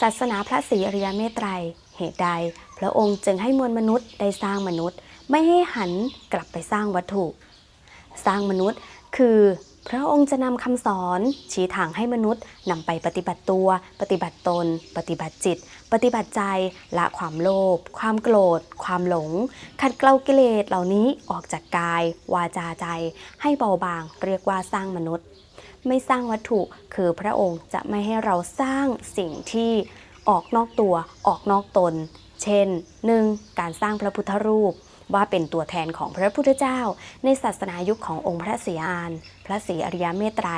ศาสนาพระศรีอริยเมตไตรเหตุใด พระองค์จึงให้มวลมนุษย์ได้สร้างมนุษย์ ไม่ให้หันกลับไปสร้างวัตถุ สร้างมนุษย์คือ พระองค์จะนำคำสอนชี้ทางให้มนุษย์นำไปปฏิบัติตัว ปฏิบัติตน ปฏิบัติจิต ปฏิบัติใจละความโลภความโกรธ ความหลง ขัดเกลากิเลสเหล่านี้ออกจากกาย วาจาใจ ให้เบาบางเรียกว่าสร้างมนุษย์ ไม่สร้างวัตถุคือพระองค์จะไม่ให้เราสร้างสิ่งที่ออกนอกตัวออกนอกตน เช่น 1. การสร้างพระพุทธรูป ว่าเป็นตัวแทนของพระพุทธเจ้า ในศาสนายุคขององค์พระศรีอาน พระศรีอริยเมตไตร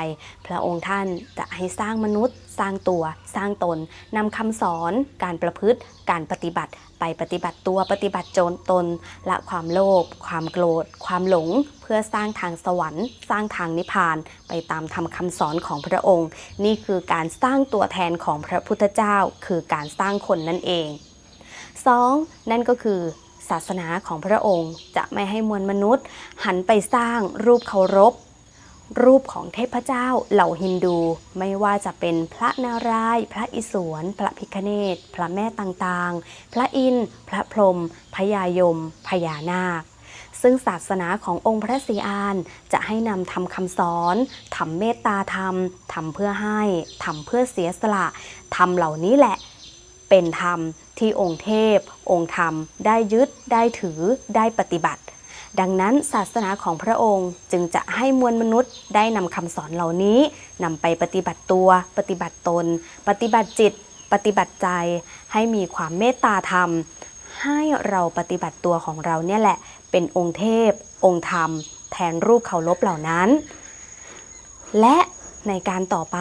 พระองค์ท่านจะให้สร้างมนุษย์ สร้างตัว สร้างตนนำคำสอน การประพฤติ การปฏิบัติ ไปปฏิบัติตัวปฏิบัติโจนตนละความโลภความโกรธ ความหลง เพื่อสร้างทางสวรรค์ สร้างทางนิพพาน ไปตามธรรมคำสอนของพระองค์ นี่คือการสร้างตัวแทนของพระพุทธเจ้า คือการสร้างคนนั่นเอง 2. นั่นก็คือศาสนาของพระองค์จะไม่ให้มวลมนุษย์ หันไปสร้างรูปเคารพ รูปของเทพเจ้าเหล่าฮินดู ไม่ว่าจะเป็นพระนารายณ์พระอิศวร พระพิคเนตพระแม่ต่างๆ พระอินทร์พระพรหมพญายม พญานาคซึ่งศาสนาขององค์พระศรีอานจะให้นำทำคำสอนทำเมตตาธรรมทำเพื่อให้ทำเพื่อเสียสละทำเหล่านี้แหละ เป็นธรรมที่องค์เทพ องค์ธรรม ได้ยึด ได้ถือ ได้ปฏิบัติ ดังนั้นศาสนาของพระองค์จึงจะให้มวลมนุษย์ได้นำคำสอนเหล่านี้นำไปปฏิบัติตัว ปฏิบัติตน ปฏิบัติจิต ปฏิบัติใจ ให้มีความเมตตาธรรม ให้เราปฏิบัติตัวของเราเนี่ยแหละ เป็นองค์เทพ องค์ธรรม แทนรูปเคารพเหล่านั้น และในการต่อไป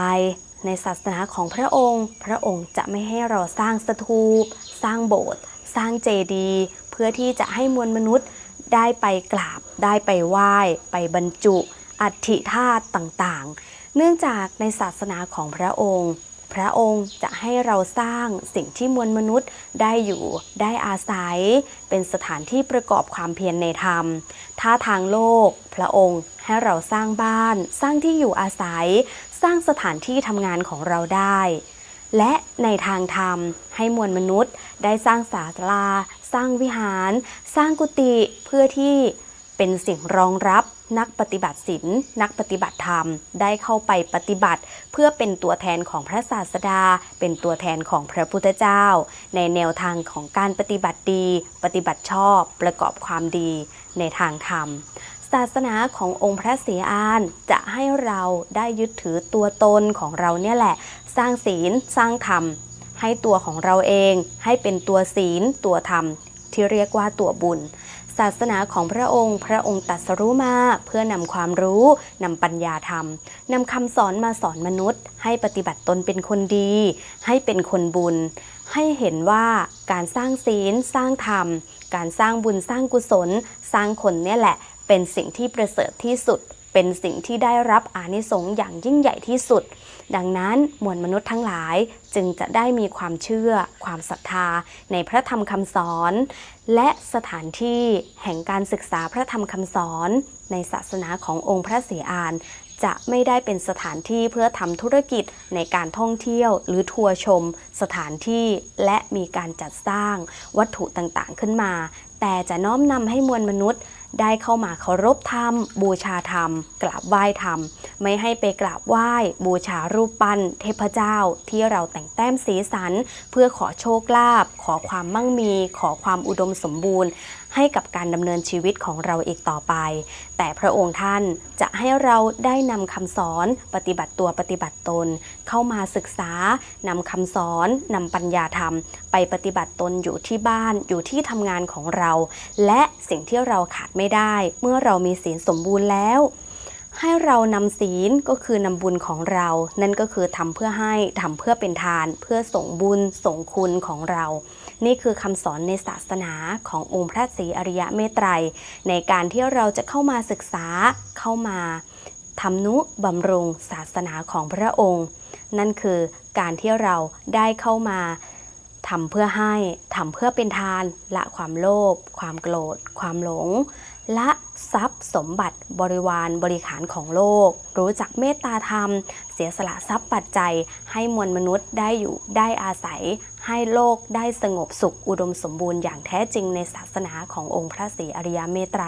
ในศาสนาของพระองค์ พระองค์จะไม่ให้เราสร้างสถูป สร้างโบสถ์ สร้างเจดีย์ เพื่อที่จะให้มวลมนุษย์ได้ไปกราบ ได้ไปไหว้ ไปบรรจุ อัฐิธาตุต่างๆ เนื่องจากในศาสนาของพระองค์ พระองค์จะให้เราสร้างสิ่งที่มวลมนุษย์ได้อยู่ได้อาศัย เป็นสถานที่ประกอบความเพียรในธรรม ถ้าทางโลก พระองค์ให้เราสร้างบ้าน สร้างที่อยู่อาศัย สร้างสถานที่ทำงานของเราได้ และในทางธรรมให้มวลมนุษย์ได้สร้างศาลา สร้างวิหาร สร้างกุฏิเพื่อที่ เป็นสิ่งรองรับนักปฏิบัติศีลนักปฏิบัติธรรม ได้เข้าไปปฏิบัติ เพื่อเป็นตัวแทนของพระศาสดา เป็นตัวแทนของพระพุทธเจ้า ในแนวทางของการปฏิบัติดี ปฏิบัติชอบ ประกอบความดีในทางธรรม ศาสนาขององค์พระศรียอานจะให้เราได้ยึดถือตัวตนของเราเนี่ยแหละ สร้างศีลสร้างธรรม ให้ตัวของเราเอง ให้เป็นตัวศีลตัวธรรมที่เรียกว่าตัวบุญ ศาสนาของพระองค์ พระองค์ตัดสรู้มาเพื่อนำความรู้นำปัญญาธรรมนำคำสอนมาสอนมนุษย์ ให้ปฏิบัติตนเป็นคนดี ให้เป็นคนบุญ ให้เห็นว่าการสร้างศีลสร้างธรรม การสร้างบุญสร้างกุศล สร้างคนเนี่ยแหละ เป็นสิ่งที่ประเสริฐที่สุด เป็นสิ่งที่ได้รับอานิสงส์อย่างยิ่งใหญ่ที่สุด ดังนั้นมวลมนุษย์ทั้งหลายจึงจะได้มีความเชื่อ ความศรัทธาในพระธรรมคำสอน และสถานที่แห่งการศึกษาพระธรรมคำสอน ในศาสนาขององค์พระศรีอานจะไม่ได้เป็นสถานที่เพื่อทำธุรกิจในการท่องเที่ยว หรือทัวร์ชม สถานที่และมีการจัดสร้างวัตถุต่างๆขึ้นมา แต่จะน้อมนำให้มวลมนุษย์ ได้เข้ามาเคารพธรรม บูชาธรรม กราบไหว้ธรรม ไม่ให้ไปกราบไหว้บูชารูปปั้นเทพเจ้าที่เราแต่งแต้มสีสัน เพื่อขอโชคลาภขอความมั่งมี ขอความอุดมสมบูรณ์ ให้กับการดำเนินชีวิตของเราอีกต่อไป แต่พระองค์ท่านจะให้เราได้นำคำสอนปฏิบัติตัวปฏิบัติตน เข้ามาศึกษานำคำสอนนำปัญญาธรรม ไปปฏิบัติตนอยู่ที่บ้านอยู่ที่ทำงานของเรา และสิ่งที่เราขาดไม่ได้ เมื่อเรามีศีลสมบูรณ์แล้ว ให้เรานำศีลก็คือนำบุญของเรา นั่นก็คือทำเพื่อให้ทำเพื่อเป็นทาน เพื่อส่งบุญส่งคุณของเรา นี่คือคำสอนในศาสนาขององค์พระศรีอริยะเมตไตร ในการที่เราจะเข้ามาศึกษาเข้ามาทำนุบำรุงศาสนาของพระองค์ นั่นคือการที่เราได้เข้ามาทำเพื่อให้ทำเพื่อเป็นทาน ละความโลภความโกรธ ความหลง ละทรัพย์สมบัติบริวารบริขารของโลก รู้จักเมตตาธรรม เสียสละทรัพย์ปัจจัย ให้มวลมนุษย์ได้อยู่ได้อาศัย ให้โลกได้สงบสุขอุดมสมบูรณ์อย่างแท้จริงในศาสนาขององค์พระศรีอริยเมตไตร